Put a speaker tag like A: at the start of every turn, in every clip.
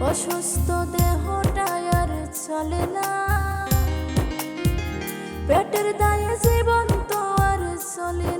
A: অসুস্থ দেহটায় আর চলে না। পেটের দায়ে জীবন তো আর চলে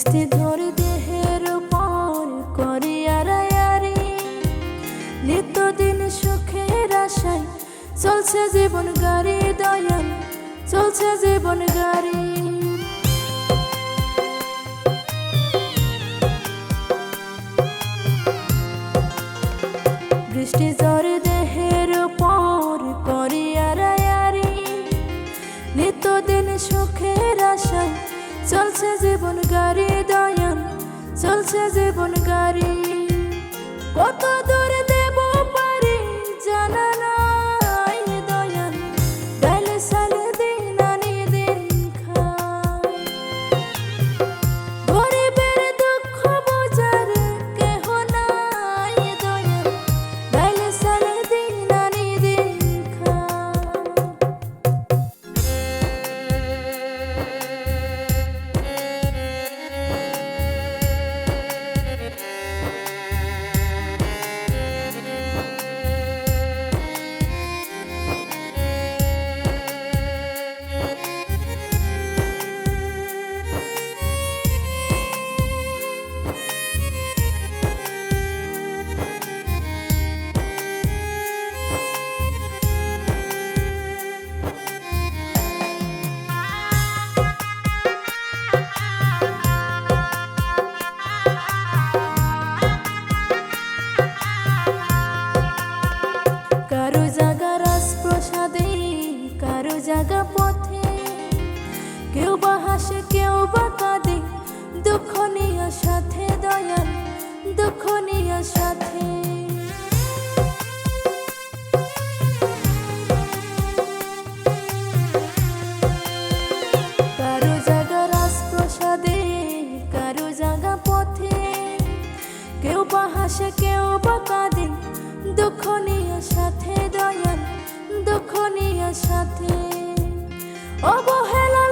A: ভিস্তে ধরে দেহের পর করে আড়ায়ারি নিত্যদিন সুখের আশায় চলছে জীবন গাড়ি দয়াল, চলছে জীবন গাড়ি। বৃষ্টি জ্বরে দেহের পর করে আড়ায়ারি নিত্যদিন সুখের আশায় চলছে জীবন গাড়ি জীবন গাড়ি কত সাথে অবহেলা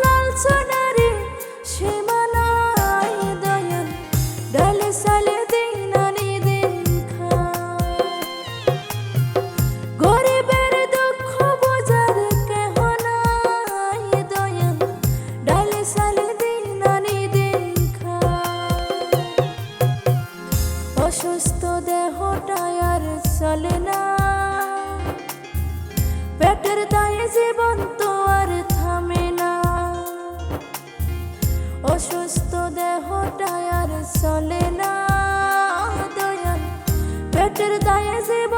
A: পেটের দায়ে জীবন তো আর থামে না। অসুস্থ দেহটা আর চলে না। দয়াল, পেটের দায়ে জীবন